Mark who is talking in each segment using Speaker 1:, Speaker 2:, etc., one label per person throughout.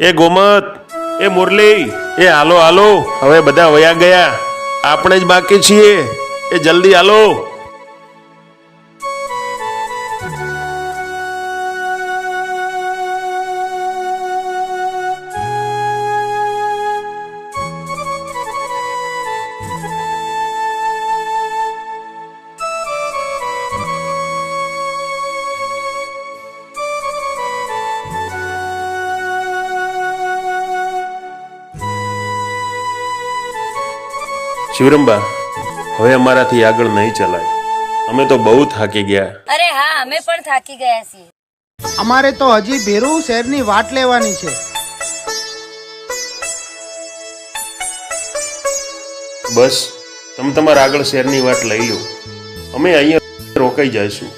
Speaker 1: એ ગોમત, એ મુરલી, એ હાલો હાલો. હવે બધા વયા ગયા. આપણે જ બાકી છીએ. એ જલ્દી હાલો. શિવરંબા હવે અમારાથી આગળ નહીં ચલાય. અમે તો બહુ થાકી ગયા.
Speaker 2: અરે હા અમે પણ થાકી ગયા છીએ.
Speaker 3: અમારે તો હજી ભેરુ શહેરની વાટ લેવાની છે.
Speaker 1: બસ તમે તમારા આગળ શહેરની વાત લઈ લો. અમે અહીંયા રોકાઈ જઈશું.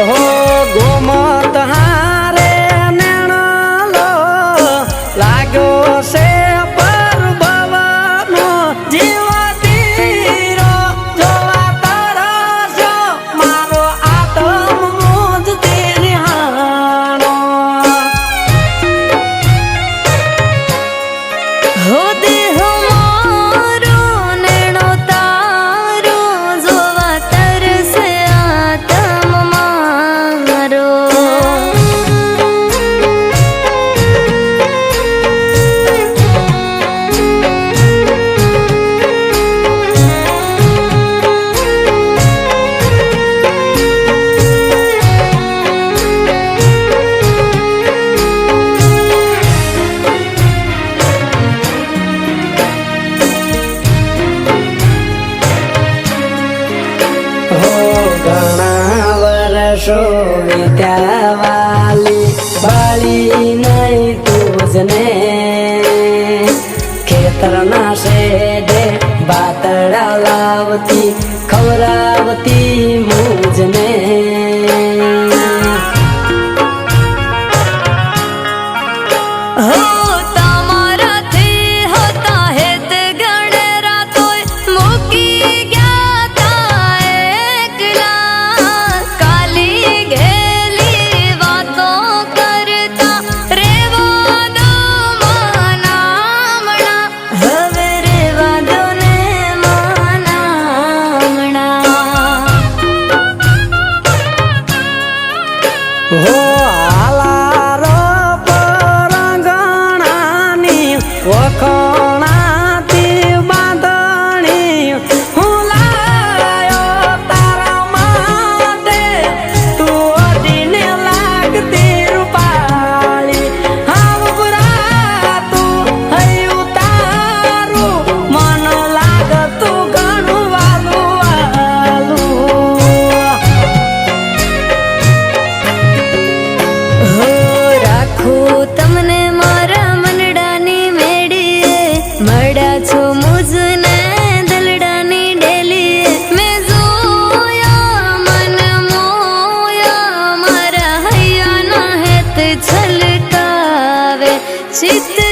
Speaker 4: હો ગોમત ખેતરના શેડે બાતડા લાવતી ખવરાવતી મુજને
Speaker 1: हो চিত্তে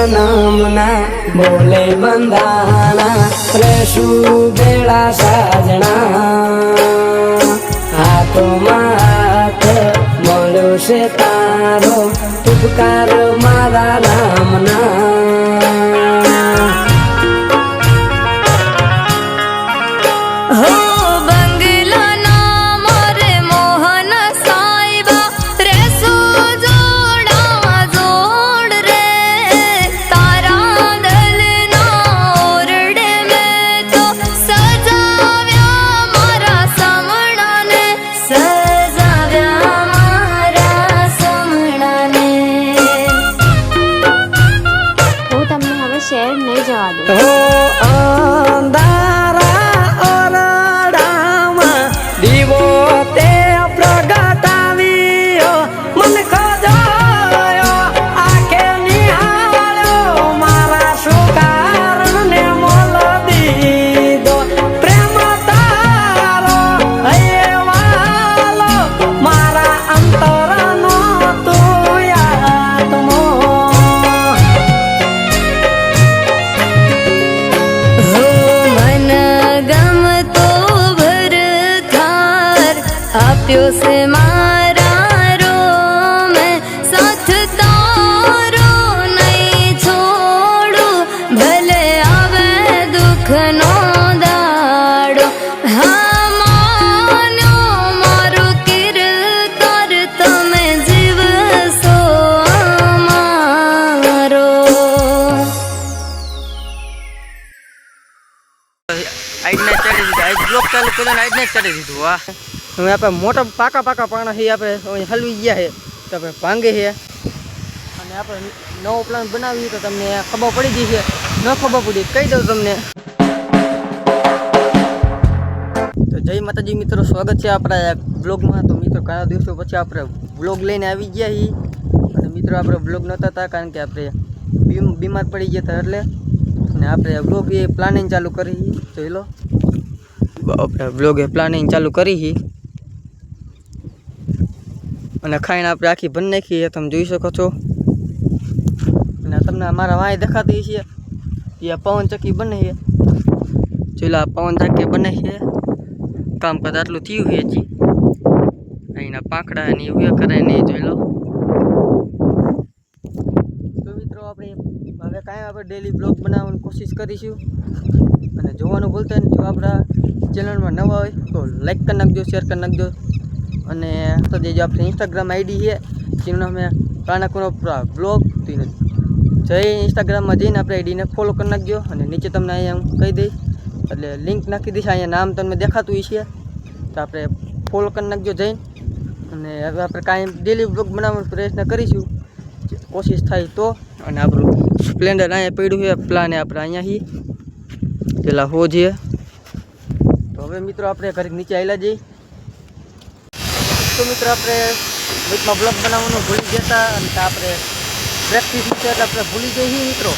Speaker 1: જન્મના બોલે બંધાણા રેશું બેળા સાજણા. હાથોમાં હાથ મળ્યો છે તારો ઉપકાર મારા રામના
Speaker 4: નહીં
Speaker 5: આઈડને ચડી દીધું આઈડ બ્લોક ચાલુ કર્યો ને આઈડને ચડી દીધું વાહ. હવે આપણે મોટા પાકા પાકા પાણા છે આપણે હવે હલવી ગયા છે તો આપણે ભાંગે છે અને આપણે નવો પ્લાન બનાવીએ તો તમને ખબર પડી ગઈ છે. ન ખબર પડી, કહી દઉં તમને. તો જય માતાજી મિત્રો, સ્વાગત છે આપણા બ્લોગમાં તો મિત્રો ઘણા દિવસો પછી આપણે બ્લોગ લઈને આવી ગયા છીએ અને મિત્રો, આપણે બ્લોગ નહોતા હતા, કારણ કે આપણે બીમ- બીમાર પડી ગયા હતા એટલે. અને આપણે બ્લોગ એ પ્લાનિંગ ચાલુ કરી જોઈ લો આપણે બ્લોગ પ્લાનિંગ ચાલુ કરી હી. અને ખાઈને આપણે આખી ભરી નાખી છે તમે જોઈ શકો છો. અને તમને અમારા વાય દેખાતી છે એ પવન ચક્કી બને છે જોઈ લો પવન ચક્કી બને છે કામકાજ આટલું થયું છે હજી. અહીંના પાંખડા ને એવું કરે ને જોઈ લો તો મિત્રો આપણે હવે કાંઈ આપણે ડેલી બ્લોગ બનાવવાની કોશિશ કરીશું. અને જોવાનું ભૂલતા નહીં. જો આપણા ચેનલમાં નવા હોય તો લાઈક કરી નાખજો શેર કરી નાખજો. અને તો જે જો આપણી ઇન્સ્ટાગ્રામ આઈડી છે, જેનું નામ કાના બ્લોગ તો જઈ ઇન્સ્ટાગ્રામમાં જઈને આપણે આઈડીને ફોલો કરી નાખજો. અને નીચે તમને અહીંયા હું કહી દઈશ, એટલે લિંક નાખી દઈશ. અહીંયા નામ તમને દેખાતું હોય છે તો આપણે ફોલો કરી નાખજો જઈને. અને હવે આપણે કાંઈ ડેલી બ્લોગ બનાવવાનો પ્રયત્ન કરીશું. કોશિશ થાય તો. અને આપણું સ્પ્લેન્ડર અહીંયા પડ્યું છે, પ્લાન આપણે અહીંયાથી પેલા હો જઈએ. તો હવે મિત્રો આપણે ઘરે નીચે આવેલા જઈએ. તો મિત્રો આપણે વીકમાં બ્લોક બનાવવાનું ભૂલી જતા અને આપણે પ્રેક્ટિસ છે એટલે આપણે ભૂલી જઈએ મિત્રો.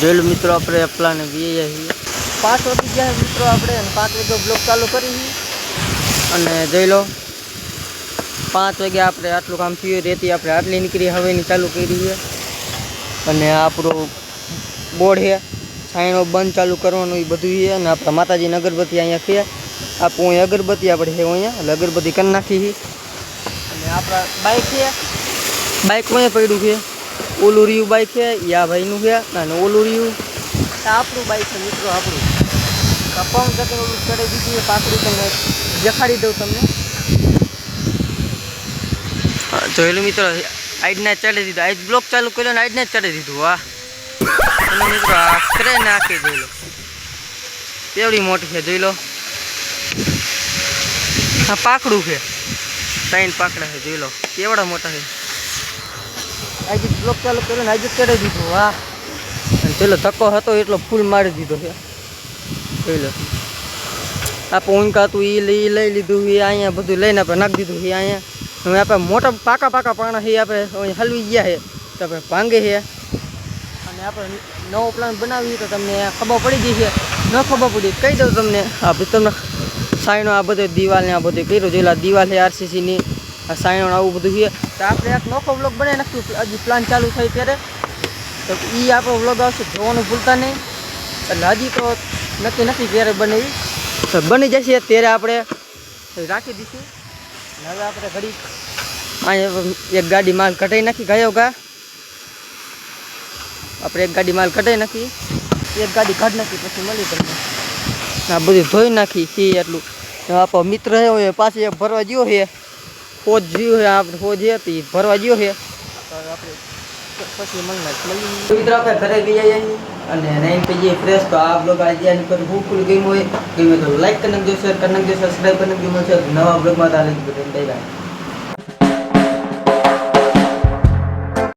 Speaker 5: જોઈ લો મિત્રો આપણે પ્લાન વીએ છીએ પાંચ વાગી ગયા મિત્રો આપણે પાંચ વાગે બ્લોક ચાલુ કરી અને જોઈ લો, પાંચ વાગે આપણે આટલું કામ થયું, રેતી આપણે આટલી નીકળી, હવેની ચાલુ કરી છે અને આ આપણું બોર્ડ છે. સાઈનો બંધ ચાલુ કરવાનું એ બધું છે. અને આપણા માતાજીની અગરબત્તી અહીંયા છે. આપણું અહીં અગરબત્તી આપણે છે અહીંયા. એટલે અગરબત્તી કરી નાખી છે. અને આપણા બાઇક છે. બાઇક અહીંયા પડ્યું છે? ઓલું રહ્યું બાઇક છે. એ આ ભાઈનું છે. અને ઓલું રહ્યું. આ આપણું બાઇક છે મિત્રો આપણું. આ પંપ જતું ઓલું ચડે દીધું છે. પાકડું તમને દેખાડી દઉં તમને. હા, જોયેલું મિત્રો આઈડને ચડી દીધું. આજ બ્લોક ચાલુ કર્યો ને આજને ચડી દીધું, વાહ. અને મિત્રો આ નાખી જોઈ લો કેવડી મોટી છે, જોઈ લો. આ પાકડું છે. ત્રણ પાકડા છે, જોઈ લો. કેવડા મોટા છે. આજે બ્લોક ચાલુ કર્યો ને આજે ચડી દીધું, વાહ. અને પેલો ધક્કો હતો એટલો ફૂલ મારી દીધો છે. જોઈ લો. આ હતું એ લઈ લઈ લીધું એ અહીંયા બધું લઈને આપણે નાખી દીધું એ અહીંયા. હવે આપણે મોટા પાકા પાકા પાણા છે આપણે હલવી ગયા છે તો આપણે ભાંગે છે અને આપણે નવો પ્લાન બનાવીએ તો તમને ખબર પડી ગઈ ન ખબર પડી, કહી દઉં તમને. આ તમને સાઈનો આ બધો દિવાલ ને આ બધું કર્યું જોયેલા દિવાલ છે આરસીસીની આ સાઈનો આવું બધું છે. તો આપણે એક નોખો બ્લોગ બનાવી નાખ્યું હજી પ્લાન ચાલુ થાય ત્યારે. તો એ આપણો બ્લોગ આવશે, જોવાનું ભૂલતા નહીં. એટલે હજી તો નક્કી નથી ક્યારે બનાવી. તો બની જશે ત્યારે આપણે. રાખી દઈશું. હવે આપણે ઘડી અહીંયા એક ગાડી માલ કટાઈ નાખી ગયો ગા. આપણે એક ગાડી માલ કટાઈ નાખી. એક ગાડી કાઢ નાખી પછી મળી તમને આ બધું ધોઈ નાખી સી એટલું. આપણો મિત્ર છે હોય પાછી ભરવા ગયો છે. ફોજ જ્યો છે આપણે ફોજ છે ભરવા ગયો છે. આપણે પછી મને ઘરે જઈએ અને નાઈન પી જઈએ ફ્રેશ તો આ બ્લોગ આજે આની પર હું ફૂલ ગમ્યું હોય. ગમે તો લાઈક કરી નાખજો શેર કરી નાખજો સબસ્ક્રાઈબ કરી નાખજો. મળશે નવા બ્લોગમાં તારે બધા